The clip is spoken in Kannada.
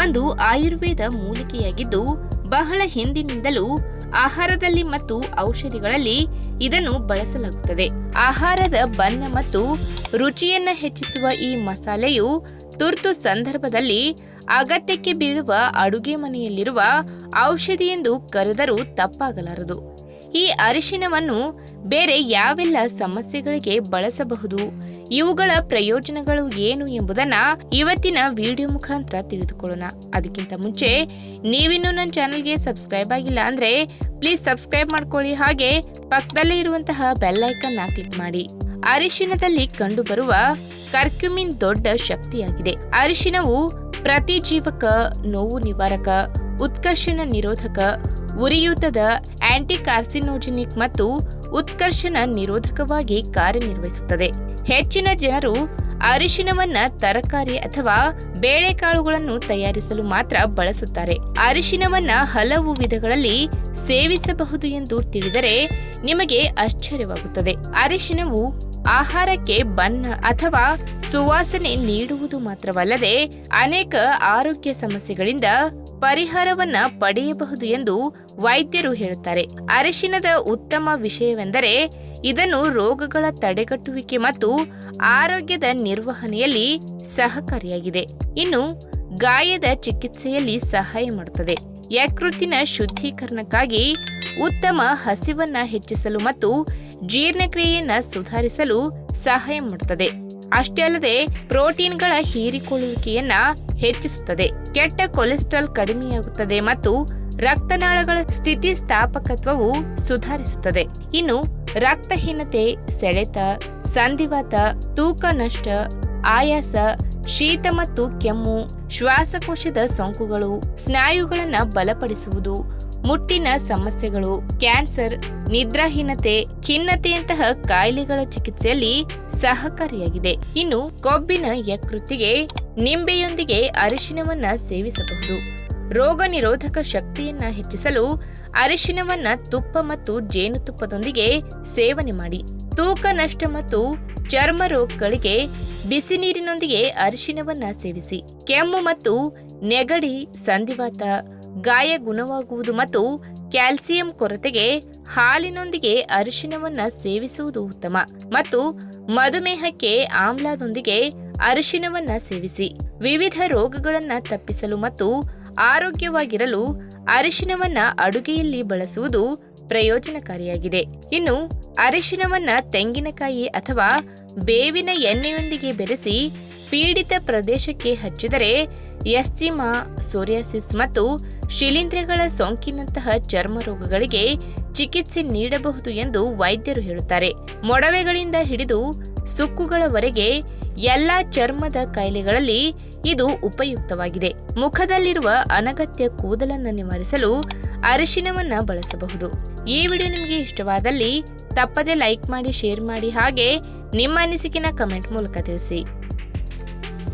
ಒಂದು ಆಯುರ್ವೇದ ಮೂಲಿಕೆಯಾಗಿದ್ದು, ಬಹಳ ಹಿಂದಿನಿಂದಲೂ ಆಹಾರದಲ್ಲಿ ಮತ್ತು ಔಷಧಿಗಳಲ್ಲಿ ಇದನ್ನು ಬಳಸಲಾಗುತ್ತದೆ. ಆಹಾರದ ಬಣ್ಣ ಮತ್ತು ರುಚಿಯನ್ನ ಹೆಚ್ಚಿಸುವ ಈ ಮಸಾಲೆಯು ತುರ್ತು ಸಂದರ್ಭದಲ್ಲಿ ಅಗತ್ಯಕ್ಕೆ ಬೀಳುವ ಅಡುಗೆ ಮನೆಯಲ್ಲಿರುವ ಔಷಧಿ ಎಂದು ಕರೆದರೂ ತಪ್ಪಾಗಲಾರದು. ಈ ಅರಿಶಿನವನ್ನು ಬೇರೆ ಯಾವೆಲ್ಲ ಸಮಸ್ಯೆಗಳಿಗೆ ಬಳಸಬಹುದು? ಇವುಗಳ ಪ್ರಯೋಜನಗಳು ಏನು ಎಂಬುದನ್ನ ಇವತ್ತಿನ ವಿಡಿಯೋ ಮುಖಾಂತರ ತಿಳಿದುಕೊಳ್ಳೋಣ. ಅದಕ್ಕಿಂತ ಮುಂಚೆ, ನೀವಿನ್ನೂ ನನ್ನ ಚಾನಲ್ಗೆ ಸಬ್ಸ್ಕ್ರೈಬ್ ಆಗಿಲ್ಲ ಅಂದ್ರೆ ಪ್ಲೀಸ್ ಸಬ್ಸ್ಕ್ರೈಬ್ ಮಾಡ್ಕೊಳ್ಳಿ. ಹಾಗೆ ಪಕ್ಕದಲ್ಲೇ ಇರುವಂತಹ ಬೆಲ್ ಐಕನ್ ಕ್ಲಿಕ್ ಮಾಡಿ. ಅರಿಶಿನದಲ್ಲಿ ಕಂಡುಬರುವ ಕರ್ಕ್ಯುಮಿನ್ ದೊಡ್ಡ ಶಕ್ತಿಯಾಗಿದೆ. ಅರಿಶಿನವು ಪ್ರತಿಜೀವಕ, ನೋವು ನಿವಾರಕ, ಉತ್ಕರ್ಷಣ ನಿರೋಧಕ ಉರಿಯೂತದ ಆಂಟಿ ಕಾರ್ಸಿನೋಜೆನಿಕ್ ಮತ್ತು ಉತ್ಕರ್ಷಣ ನಿರೋಧಕವಾಗಿ ಕಾರ್ಯನಿರ್ವಹಿಸುತ್ತದೆ. ಹೆಚ್ಚಿನ ಜನರು ಅರಿಶಿನವನ್ನ ತರಕಾರಿ ಅಥವಾ ಬೇಳೆಕಾಳುಗಳನ್ನು ತಯಾರಿಸಲು ಮಾತ್ರ ಬಳಸುತ್ತಾರೆ. ಅರಿಶಿನವನ್ನ ಹಲವು ವಿಧಗಳಲ್ಲಿ ಸೇವಿಸಬಹುದು ಎಂದು ತಿಳಿದರೆ ನಿಮಗೆ ಆಶ್ಚರ್ಯವಾಗುತ್ತದೆ. ಅರಿಶಿನವು ಆಹಾರಕ್ಕೆ ಬಣ್ಣ ಅಥವಾ ಸುವಾಸನೆ ನೀಡುವುದು ಮಾತ್ರವಲ್ಲದೆ ಅನೇಕ ಆರೋಗ್ಯ ಸಮಸ್ಯೆಗಳಿಂದ ಪರಿಹಾರವನ್ನ ಪಡೆಯಬಹುದು ಎಂದು ವೈದ್ಯರು ಹೇಳುತ್ತಾರೆ. ಅರಿಶಿನದ ಉತ್ತಮ ವಿಷಯವೆಂದರೆ ಇದನ್ನು ರೋಗಗಳ ತಡೆಗಟ್ಟುವಿಕೆ ಮತ್ತು ಆರೋಗ್ಯದ ನಿರ್ವಹಣೆಯಲ್ಲಿ ಸಹಕಾರಿಯಾಗಿದೆ. ಇನ್ನು ಗಾಯದ ಚಿಕಿತ್ಸೆಯಲ್ಲಿ ಸಹಾಯ ಮಾಡುತ್ತದೆ. ಯಕೃತ್ತಿನ ಶುದ್ಧೀಕರಣಕ್ಕಾಗಿ ಉತ್ತಮ ಹಸಿವನ್ನ ಹೆಚ್ಚಿಸಲು ಮತ್ತು ಜೀರ್ಣಕ್ರಿಯೆಯನ್ನ ಸುಧಾರಿಸಲು ಸಹಾಯ ಮಾಡುತ್ತದೆ. ಅಷ್ಟೇ ಅಲ್ಲದೆ ಪ್ರೋಟೀನ್ಗಳ ಹೀರಿಕೊಳ್ಳುವಿಕೆಯನ್ನ ಹೆಚ್ಚಿಸುತ್ತದೆ. ಕೆಟ್ಟ ಕೊಲೆಸ್ಟ್ರಾಲ್ ಕಡಿಮೆಯಾಗುತ್ತದೆ ಮತ್ತು ರಕ್ತನಾಳಗಳ ಸ್ಥಿತಿಸ್ಥಾಪಕತ್ವವು ಸುಧಾರಿಸುತ್ತದೆ. ಇನ್ನು ರಕ್ತಹೀನತೆ, ಸೆಳೆತ, ಸಂಧಿವಾತ, ತೂಕ ನಷ್ಟ, ಆಯಾಸ, ಶೀತ ಮತ್ತು ಕೆಮ್ಮು, ಶ್ವಾಸಕೋಶದ ಸೋಂಕುಗಳು, ಸ್ನಾಯುಗಳನ್ನು ಬಲಪಡಿಸುವುದು ಮುಟ್ಟಿನ ಸಮಸ್ಯೆಗಳು, ಕ್ಯಾನ್ಸರ್, ನಿದ್ರಾಹೀನತೆ, ಖಿನ್ನತೆಯಂತಹ ಕಾಯಿಲೆಗಳ ಚಿಕಿತ್ಸೆಯಲ್ಲಿ ಸಹಕಾರಿಯಾಗಿದೆ. ಇನ್ನು ಕೊಬ್ಬಿನ ಯಕೃತಿಗೆ ನಿಂಬೆಯೊಂದಿಗೆ ಅರಿಶಿನವನ್ನ ಸೇವಿಸಬಹುದು. ರೋಗ ನಿರೋಧಕ ಶಕ್ತಿಯನ್ನ ಹೆಚ್ಚಿಸಲು ಅರಿಶಿನವನ್ನ ತುಪ್ಪ ಮತ್ತು ಜೇನುತುಪ್ಪದೊಂದಿಗೆ ಸೇವನೆ ಮಾಡಿ. ತೂಕ, ನಷ್ಟ ಮತ್ತು ಚರ್ಮ ರೋಗಗಳಿಗೆ ಬಿಸಿ ನೀರಿನೊಂದಿಗೆ ಅರಿಶಿನವನ್ನ ಸೇವಿಸಿ. ಕೆಮ್ಮು ಮತ್ತು ನೆಗಡಿ, ಸಂಧಿವಾತ, ಗಾಯ ಗುಣವಾಗುವುದು ಮತ್ತು ಕ್ಯಾಲ್ಸಿಯಂ ಕೊರತೆಗೆ ಹಾಲಿನೊಂದಿಗೆ ಅರಿಶಿನವನ್ನ ಸೇವಿಸುವುದು ಉತ್ತಮ. ಮತ್ತು ಮಧುಮೇಹಕ್ಕೆ ಆಮ್ಲದೊಂದಿಗೆ ಅರಿಶಿನವನ್ನ ಸೇವಿಸಿ. ವಿವಿಧ ರೋಗಗಳನ್ನು ತಪ್ಪಿಸಲು ಮತ್ತು ಆರೋಗ್ಯವಾಗಿರಲು ಅರಿಶಿನವನ್ನ ಅಡುಗೆಯಲ್ಲಿ ಬಳಸುವುದು ಪ್ರಯೋಜನಕಾರಿಯಾಗಿದೆ. ಇನ್ನು ಅರಿಶಿನವನ್ನ ತೆಂಗಿನಕಾಯಿ ಅಥವಾ ಬೇವಿನ ಎಣ್ಣೆಯೊಂದಿಗೆ ಬೆರೆಸಿ ಪೀಡಿತ ಪ್ರದೇಶಕ್ಕೆ ಹಚ್ಚಿದರೆ ಎಸ್ಜಿಮಾ, ಸೋರಿಯಾಸಿಸ್ ಮತ್ತು ಶಿಲೀಂಧ್ರಗಳ ಸೋಂಕಿನಂತಹ ಚರ್ಮ ರೋಗಗಳಿಗೆ ಚಿಕಿತ್ಸೆ ನೀಡಬಹುದು ಎಂದು ವೈದ್ಯರು ಹೇಳುತ್ತಾರೆ. ಮೊಡವೆಗಳಿಂದ ಹಿಡಿದು ಸುಕ್ಕುಗಳವರೆಗೆ ಎಲ್ಲಾ ಚರ್ಮದ ಕಾಯಿಲೆಗಳಲ್ಲಿ ಇದು ಉಪಯುಕ್ತವಾಗಿದೆ. ಮುಖದಲ್ಲಿರುವ ಅನಗತ್ಯ ಕೂದಲನ್ನು ನಿವಾರಿಸಲು ಅರಿಶಿನವನ್ನ ಬಳಸಬಹುದು. ಈ ವಿಡಿಯೋ ನಿಮಗೆ ಇಷ್ಟವಾದಲ್ಲಿ ತಪ್ಪದೆ ಲೈಕ್ ಮಾಡಿ, ಶೇರ್ ಮಾಡಿ ಹಾಗೆ ನಿಮ್ಮ ಅನಿಸಿಕೆನ ಕಮೆಂಟ್ ಮೂಲಕ ತಿಳಿಸಿ.